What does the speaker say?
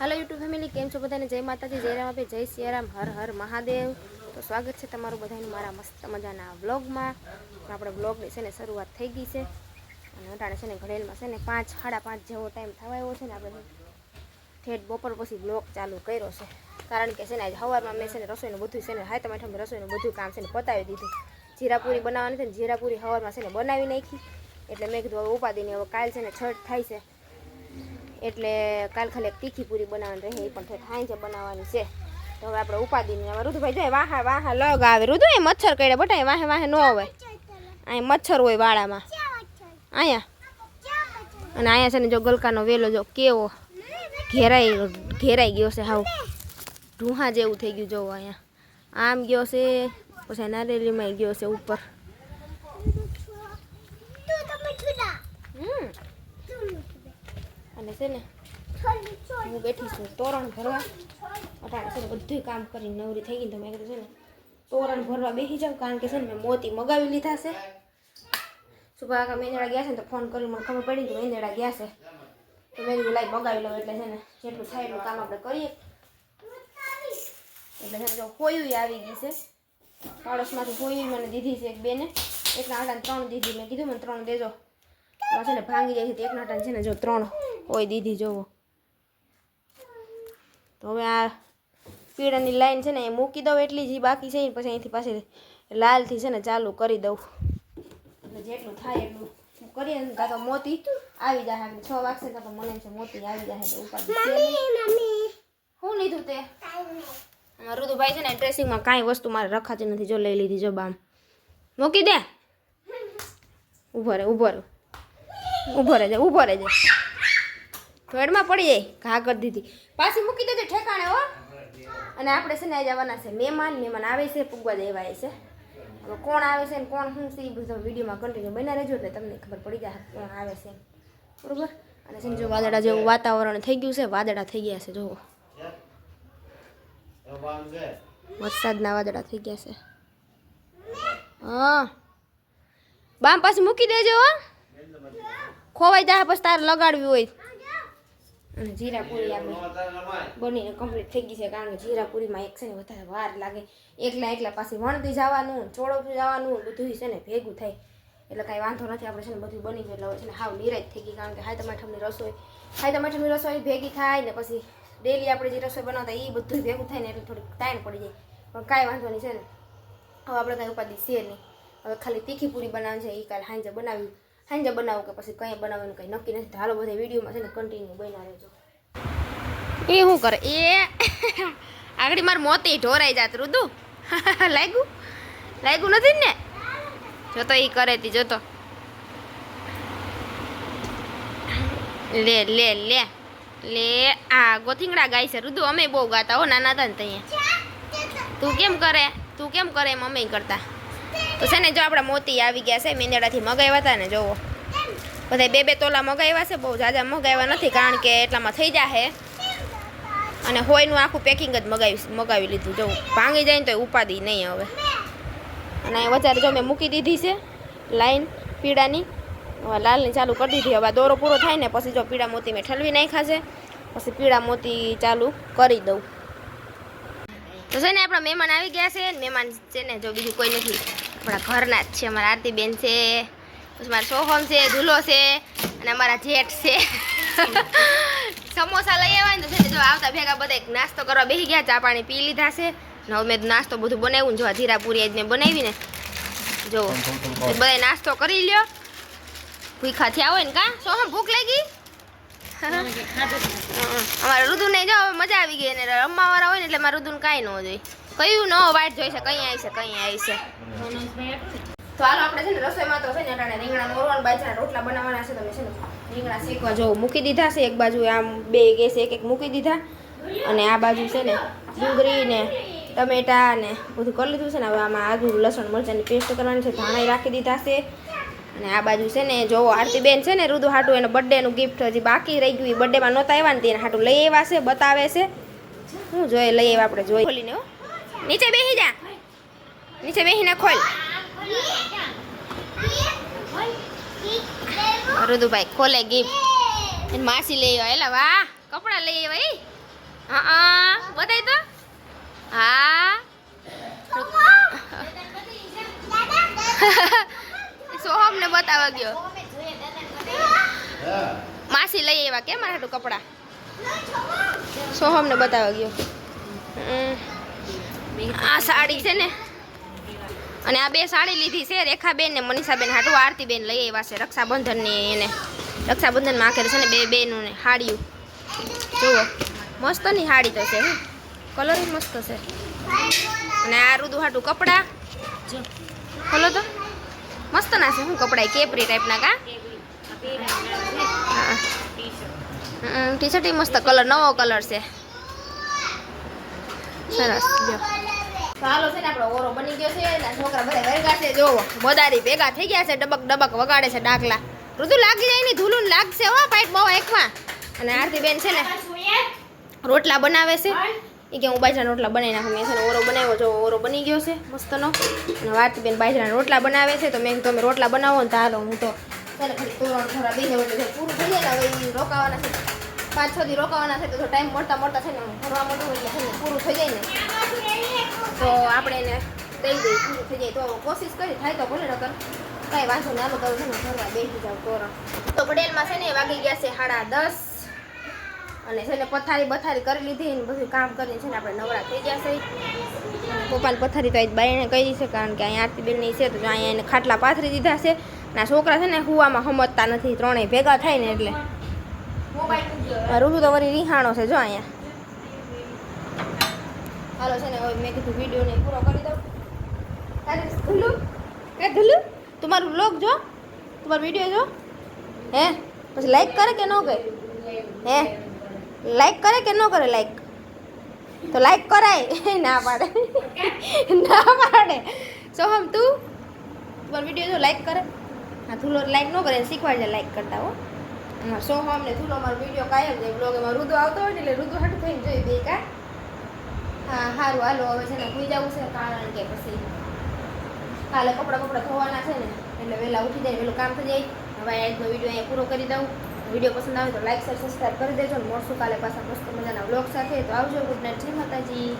હાલો YouTube family કેમ છો બધાને જય માતાજી જય રામ આપે જય સિયારામ હર હર મહાદેવ તો સ્વાગત છે તમારું બધાનું મારા મસ્ત મજાના વ્લોગમાં આપણે વ્લોગની છે ને શરૂઆત થઈ ગઈ છે અને અટાણે છે ને ઘડેલમાં છે ને પાંચ સાડા પાંચ જેવો ટાઈમ થવા આવ્યો છે ને આપણે ઠેઠ બપોર પછી બ્લોગ ચાલુ કર્યો છે કારણ કે છે ને આજે સવારમાં મેં છે ને રસોઈનું બધું છે ને હાય તમારે રસોઈનું બધું કામ છે ને પતાવી દીધું જીરાપુરી બનાવવાની છે ને જીરાપુરી સવારમાં છે ને બનાવી નાખી એટલે મેં કીધું હવે ઉપાદીની હવે કાલ છે ને છઠ થાય છે એટલે કાલ ખાલી એક તીખી પૂરી બનાવવાની રહે, એ પણ થોડી ખાઈ છે બનાવવાની છે. તો હવે આપણે ઉપાદીની હવે રુદુભાઈ જોઈએ વાહા વાહા લગ આવે. રુદુ એ મચ્છર કરે બટાય વાહે વાહે ન હોય અહીં મચ્છર હોય વાળામાં અહીંયા. અને અહીંયા છે ને જો ગલકાનો વેલો જો કેવો ઘેરાઈ ઘેરાઈ ગયો છે હાવ. ઢૂંહા જેવું થઈ ગયું જોવો અહીંયા. આમ ગયો છે, પછી નારેલીમાં ગયો છે ઉપર હમ અને છે ને, હું બેઠી છું તોરણ ભરવા. અટાણે છે ને બધું કામ કરીને નવરી થઈ ગઈ તો મેં કીધું છે ને, તોરણ ભરવા બેસી જાઉં કારણ કે છે ને મેં મોતી મગાવી લીધા છે. સુભા કાકા મેંદડા ગયા છે ને તો ફોન કરી, મને ખબર પડી કે મેંદડા ગયા છે. તો મેં કીધું, લાઈ, મગાવી લઉં. એટલે છે ને, જેટલું થાય એટલું કામ આપણે કરીએ. એટલે છે ને જો હોયું આવી ગઈ છે. પાડોશમાંથી હોયું મને દીધી છે એક બેને. એક નાટાને ત્રણ દીધી. મેં કીધું, મને ત્રણ દેજો. છે ને ભાંગી જાય છે એક નાટાને છે ને જો ત્રણ હોય દીધી જોવો. તો હવે આ પીળાની લાઈન છે ને એ મૂકી દઉં એટલી જ બાકી છે ને પછી અહીંથી પાછી લાલથી છે ને ચાલુ કરી દઉં. એટલે જેટલું થાય એટલું હું કરીએ ને કાં તો મોતી આવી જાય આપણે છ વાગશે કાં તો મને છે મોતી આવી જાય એટલે નહીં. શું લીધું તે? રુદુભાઈ છે ને ડ્રેસિંગમાં કાંઈ વસ્તુ મારે રખાતી નથી જો લઈ લીધી જો બામ. મૂકી દે? ઊભો રહે ઊભો રહે ઊભો રહેજે ઊભો રહેજે. થર્ડમાં પડી જાય, ઘા કરી દીધી. પાછી મૂકી દેજે ઠેકાણે, હો. અને આપણે છે ને જવાના છે મહેમાન મહેમાન આવે છે, પૂગવા દેવા છે. હવે કોણ આવે છે ને કોણ શું છે એ બધું વિડીયોમાં કન્ટિન્યુ બના રહેજો એટલે તમને ખબર પડી જાય કોણ આવે છે. બરોબર? અને છે જો વાદળા જેવું વાતાવરણ થઈ ગયું છે, વાદળા થઈ ગયા છે, જુઓ. વરસાદના વાદળા થઈ ગયા છે. હા. બામ પાછી મૂકી દેજો ખોવાઈ જાય પછી તારે લગાડવી હોય. અને જીરાપુરી આપણે બનીને કમ્પ્લીટ થઈ ગઈ છે કારણ કે જીરાપુરીમાં એક છે ને વધારે વાર લાગે. એકલા એકલા પાસે વણતી જવાનું ચોળવતું જવાનું બધું છે ને ભેગું થાય. એટલે કાંઈ વાંધો નથી આપણે છે ને બધું બની ગયું. એટલે છે ને હાવ નિરાજ થઈ ગઈ કારણ કે હાય તમાઠમની રસોઈ હાય તમાઠમની રસોઈ ભેગી થાય ને પછી ડેલી આપણે જે રસોઈ બનાવતા એ બધું ભેગું થાય ને એટલે થોડીક ટાઈમ પડી જાય. પણ કાંઈ વાંધો નહીં છે ને. હવે આપણે કાંઈ ઉપાધિ છે નહીં. હવે ખાલી તીખી પૂરી બનાવવાની છે એ કાલે હાંજે બનાવ્યું. હાંજે બનાવું કે પછી કંઈ બનાવવાનું કંઈ નક્કી નથી. હાલો બધા વિડીયોમાં છે ને કન્ટિન્યુ બના રહેજો. એ શું કરે? એ આગળ મારું મોતી ઢોરાઈ જાત રુદુ. લાગ્યું? લાગ્યું નથી ને? જોતો એ કરે તી જોતો લે લે લે. લે, આ ગોથીંગડા ગાય છે રુદુ. અમે બહુ ગાતા હો, નાના હતા ને ત્યાં તું કેમ કરે? તું કેમ કરે એમ અમે કરતા? તો છે ને જો આપણા મોતી આવી ગયા છે, મીંદડાથી મગાવ્યા હતા ને, જોવો. બધા બે બે તોલા મગાવ્યા છે, બહુ જાજા મગાવ્યા નથી, કારણ કે એટલામાં થઈ જાહે. અને હોયનું આખું પેકિંગ જ મગાવી મગાવી લીધું જો ભાંગી જાય ને તો ઉપાદી નહીં હવે. અને વચારે જો મેં મૂકી દીધી છે, લાઈન પીળાની. લાલની ચાલુ કરી દીધી, હવે દોરો પૂરો થાય ને, પછી જો પીળા મોતી મેં ઠલવી નાખ્યા પછી પીળા મોતી ચાલુ કરી દઉં. તો છે ને આપણા મહેમાન આવી ગયા છે મહેમાન છે ને, જો બીજું કોઈ નથી. આપણા ઘરના જ છે. અમારા આરતીબેન છે પછી મારા સોહમ છે ઝૂલો છે અને અમારા જેઠ છે. સમોસા લઈ આવ્યા ને તો છે જો આવતા ભેગા બધા નાસ્તો કરવા બેસી ગયા ચા પાણી પી લીધા છે. ને મેં નાસ્તો બધું બનાવ્યું ને જો આ જીરાપુરી આજ મેં બનાવી ને જો બધા નાસ્તો કરી લ્યો. ભૂખા થયા હોય ને કા? સોહમ ભૂખ લાગી? અમારે રુદુ ને જો મજા આવી ગઈ ને રમવા વાળા હોય ને એટલે મારે રુદુ કાંઈ ન જોઈએ. કયું ન વાટ જોઈ છે, કઈ આવી છે, કઈ આવી છે. તો હાલો, આપણે છે ને રસોઈમાં તો છે ને અટાણે રીંગણા મોરવાન, બાજરાના રોટલા બનાવવાના છે, તમે છે ને રીંગણા શેકવા જો મૂકી દીધા છે, એક બાજુ આમ બે ગેસ એક એક મૂકી દીધા. અને આ બાજુ છે ને ડુંગળી ને ટમેટા ને બધું કરી લીધું છે ને, હવે આમાં આદુ, લસણ, મરચાંની પેસ્ટ કરવાની છે ધાણા રાખી દીધા છે. અને આ બાજુ છે ને જો આરતીબેન છે ને રુદુ હાટું, એનો બર્થડેનું ગિફ્ટ હજી બાકી રહી ગયું બર્થડેમાં નહોતા આવ્યા ને તેને હાટું લઈ આવ્યા છે, બતાવે છે. હું જોઈએ લઈ આવ્યા, આપણે જોઈ. ખોલીને હો. નીચે બેસી જા. નીચે બેસીને ખોલ. રુદુભાઈ ખોલે ગિફ્ટ માસી લઈ આવ્યા. એલા, વાહ, કપડાં લઈ આવ્યો હા બતાય તો? હા. સોહમ ને બતાવવા ગયો. માસી લઈ આવ્યા કેમ મારા કપડાં કપડા? સોહમ ને બતાવવા ગયો. હમ. આ સાડી છે ને. અને આ બે સાડી લીધી છે રેખાબેન ને મનીષાબેન હાટું આરતીબેન લઈ આવ્યા છે રક્ષાબંધનની એને. રક્ષાબંધનમાં આખરે છે ને બે બેનું ને હાડિયું. જુઓ મસ્તની હાડી તો છે હે. કલર મસ્ત છે. અને આ રુદુ હાટું કપડાં. ખોલો તો મસ્ત ના છે શું કપડાં કેપરી ટાઈપના કા? ટી શર્ટ મસ્ત કલર નવો કલર છે. સરસ ઓરો બની ગયો છે ને ભેગા થઈ ગયા છે, ડબક ડબક વગાડે છે ડાકલા. ઋતુ લાગી જાય ને ધૂલું લાગશે હો પાઇટ બહુ એકમાં. અને આરતી બેન છે ને રોટલા બનાવે છે. એ કે હું બાજરાના રોટલા બનાવી નાખું. મેં છે ઓરો બનાવ્યો, જો ઓરો બની ગયો છે મસ્તનો. અને વાતી બેન બાજરાના રોટલા બનાવે છે. તો મેં તમે રોટલા બનાવો ને હું તો જાય ને, હવે રોકાવાના છે. પાંચ, છ દી રોકાવાના છે, તો ટાઈમ મળતા મળતા છે ને ભરવા મળતું એટલે પૂરું થઈ જાય ને. તો આપણે એને દઈ દઈએ, પૂરું થઈ જાય. તો કોશિશ કરી, થાય તો ભલે, નકર કાંઈ વાંધો આલો તો છે ને ભરવા બેસી જાવ તોરણ. તો પટેલમાં છે ને વાગી ગયા છે સાડા દસ. અને છે ને પથારી બથારી કરી લીધી ને બધું કામ કરીને છે ને આપણે નવરા થઈ ગયા છે. ગોપાલ પથારી તો આજ બાઈને કરી છે, કારણ કે અહીંયા આરતી બેનની છે, તો અહીંયા એને ખાટલા પાથરી દીધા છે. ના છોકરા છે ને હુવામાં સમજતા નથી, ત્રણેય ભેગા થાય ને એટલે. રૂબુ તો વળી રીહાણો છે, જો અહીંયા. હાલો, છે ને, હવે મેં કીધું વીડિયો ને પૂરો કરી દઉં. તારે ધુલું? કે ધુલું? તમારું બ્લોગ જો. તમારો વીડિયો જો. હે, પછી લાઈક કરે કે ન કરે? હે લાઈક કરે કે ન કરે લાઈક તો લાઈક કરાય. ના પાડે. ના પાડે. સોહમ તું, તમારો વીડિયો જો લાઈક કરે. હા, ધૂલો લાઈક ન કરે શીખવાડજે લાઈક કરતા, હા. સોહમ ને ધૂલો મારો વીડિયો કાયમ જાય બ્લોગ એમાં રુદો આવતો હોય ને એટલે રુદો હટ થઈને જોઈ બે કા. હા સારું હાલો, હવે છે ને સુઈ જવું છે કારણ કે પછી કાલે કપડાં બપડા ધોવાના છે ને, એટલે વહેલા ઉઠી જાય વહેલું કામ થઈ જાય. હવે આજનો વીડિયો અહીંયા પૂરો કરી દઉં. વીડિયો પસંદ આવે તો લાઈક શેર સબસ્ક્રાઈબ કરી દેજો ને મળશું કાલે પાછા મસ્ત મજાના બ્લોગ સાથે. તો આવજો ગુડ નાઇટ જય માતાજી.